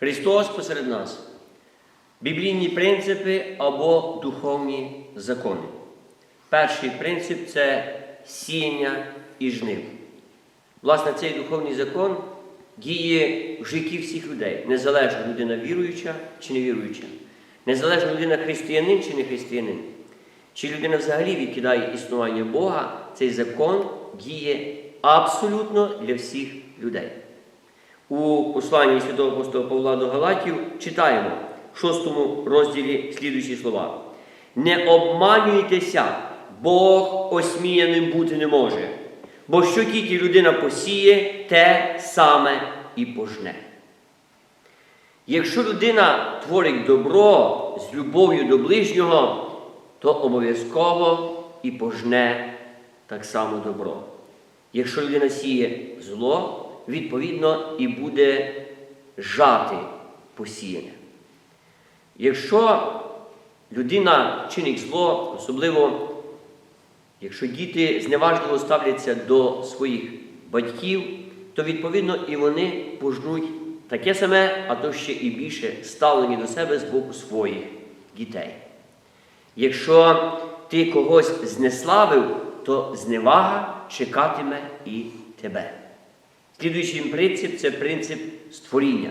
Христос посеред нас. Біблійні принципи або духовні закони. Перший принцип це сіяння і жнив. Власне, цей духовний закон діє в житті всіх людей, незалежно людина віруюча чи невіруюча, незалежно людина християнин чи не християнин. Чи людина взагалі відкидає існування Бога, цей закон діє абсолютно для всіх людей. У посланні святого апостола Павла до Галатів читаємо в шостому розділі слідуючі слова. Не обманюйтеся, Бог осміяним бути не може, бо що тільки людина посіє, те саме і пожне. Якщо людина творить добро з любов'ю до ближнього, то обов'язково і пожне так само добро. Якщо людина сіє зло, відповідно і буде жати посіяне. Якщо людина чинить зло, особливо якщо діти зневажливо ставляться до своїх батьків, то відповідно і вони пожнуть таке саме, а то ще і більше ставлені до себе з боку своїх дітей. Якщо ти когось знеславив, то зневага чекатиме і тебе. Слідуючий принцип це принцип створіння.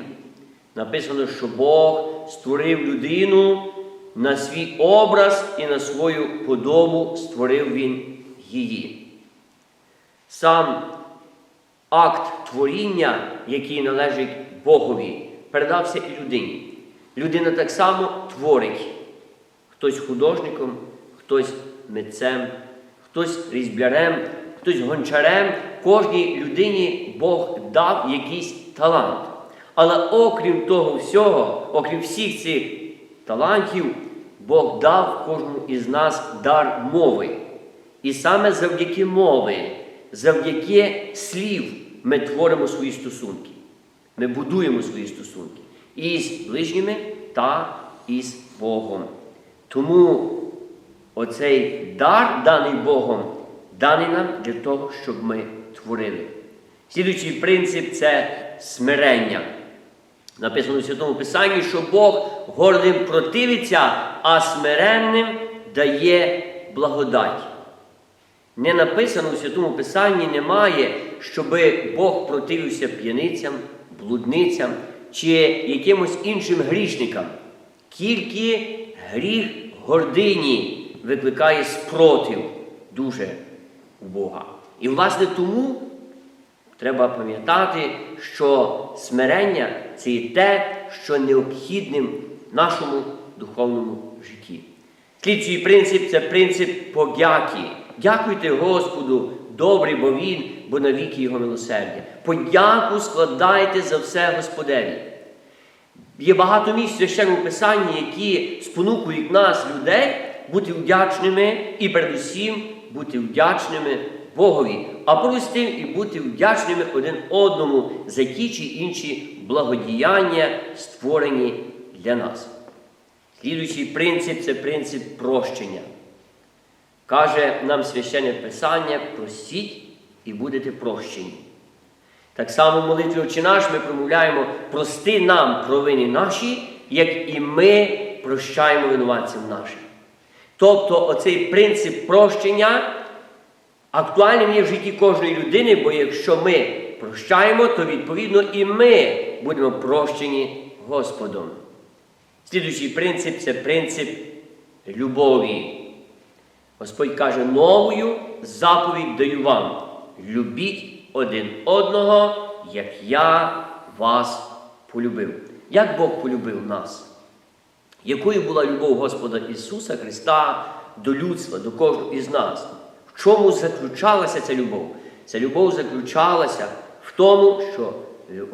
Написано, що Бог створив людину на свій образ і на свою подобу створив Він її. Сам акт творіння, який належить Богові, передався і людині. Людина так само творить. Хтось художником, хтось митцем, хтось різблярем, хтось гончарем. Кожній людині Бог дав якийсь талант. Але окрім того всього, окрім всіх цих талантів, Бог дав кожному із нас дар мови. І саме завдяки мови, завдяки слів ми творимо свої стосунки. Ми будуємо свої стосунки із ближніми та із Богом. Тому оцей дар, даний Богом, даний нам для того, щоб ми творили. Слідуючий принцип це смирення. Написано в Святому Писанні, що Бог гордим противиться, а смиренним дає благодать. Не написано в Святому Писанні немає, щоби Бог противився п'яницям, блудницям чи якимось іншим грішникам. Тільки гріх гордині викликає спротив дуже у Бога. І, власне, тому треба пам'ятати, що смирення це і те, що необхідним в нашому духовному житті. Слідчий принцип це принцип подяки. Дякуйте Господу, добрий, бо Він, бо навіки Його милосердя. Подяку складайте за все Господеві. Є багато місць в священному писанні, які спонукують нас, людей, бути вдячними і передусім бути вдячними Богові, а поряд з тим і бути вдячними один одному за ті чи інші благодіяння, створені для нас. Слідуючий принцип це принцип прощення. Каже нам священне Писання, простіть і будете прощені. Так само в молитві «Отче наш ми промовляємо прости нам провини наші, як і ми прощаємо винуватцям нашим. Тобто оцей принцип прощення актуальним є в житті кожної людини, бо якщо ми прощаємо, то відповідно і ми будемо прощені Господом. Слідуючий принцип це принцип любові. Господь каже, новою заповідь даю вам. Любіть один одного, як я вас полюбив. Як Бог полюбив нас? Якою була любов Господа Ісуса Христа до людства, до кожного із нас? В чому заключалася ця любов? Ця любов заключалася в тому, що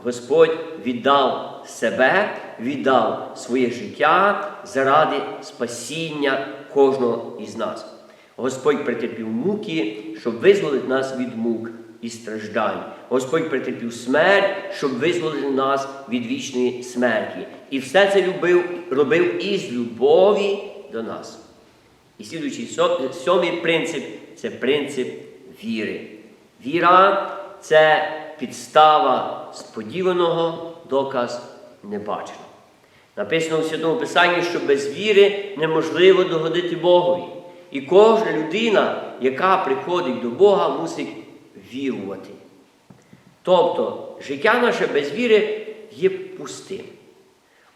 Господь віддав себе, віддав своє життя заради спасіння кожного із нас. Господь претерпів муки, щоб визволити нас від мук і страждань. Господь претерпів смерть, щоб визволити нас від вічної смерті. І все це любив, робив із любові до нас. І слідуючий сьомий принцип це принцип віри. Віра це підстава сподіваного, доказ не бачено. Написано у Святому Писанні, що без віри неможливо догодити Богові. І кожна людина, яка приходить до Бога, мусить вірувати. Тобто, життя наше без віри є пустим.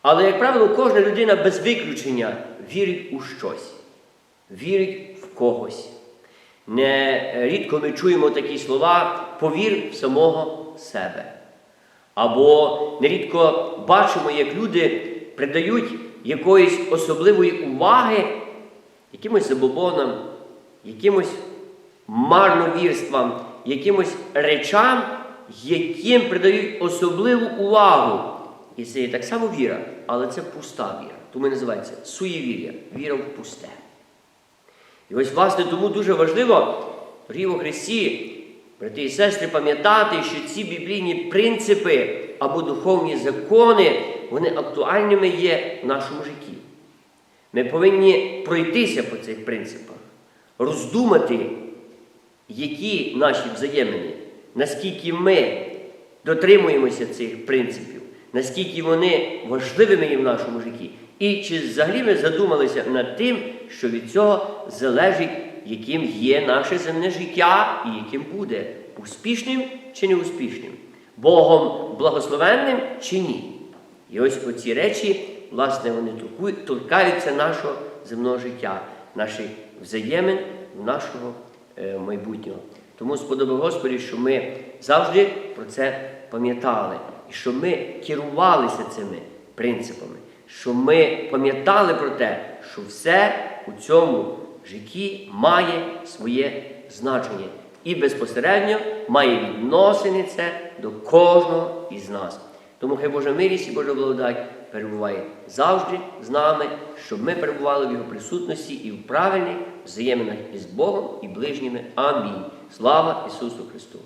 Але, як правило, кожна людина без виключення вірить у щось, вірить в когось. Не рідко ми чуємо такі слова повір в самого себе. Або нерідко бачимо, як люди придають якоїсь особливої уваги якимось забобонам, якимось марновірствам, якимось речам, яким придають особливу увагу. І це є так само віра, але це пуста віра. Тому і називається суєвір'я, віра в пусте. І ось, власне, тому дуже важливо в Христі, брати і сестри, пам'ятати, що ці біблійні принципи або духовні закони, вони актуальними є в нашому житті. Ми повинні пройтися по цих принципах, роздумати, які наші взаємини, наскільки ми дотримуємося цих принципів, наскільки вони важливими є в нашому житті. І чи взагалі ми задумалися над тим, що від цього залежить, яким є наше земне життя і яким буде успішним чи неуспішним, Богом благословенним чи ні. І ось оці речі, власне, вони торкаються нашого земного життя, наших взаємин, нашого е, майбутнього. Тому сподобав Господі, що ми завжди про це пам'ятали, і що ми керувалися цими принципами, що ми пам'ятали про те, що все у цьому житті має своє значення і безпосередньо має відносини це до кожного із нас. Тому хай Божа милість і Божа благодать перебуває завжди з нами, щоб ми перебували в Його присутності і в правильних взаєминах із Богом і ближніми. Амінь. Слава Ісусу Христу!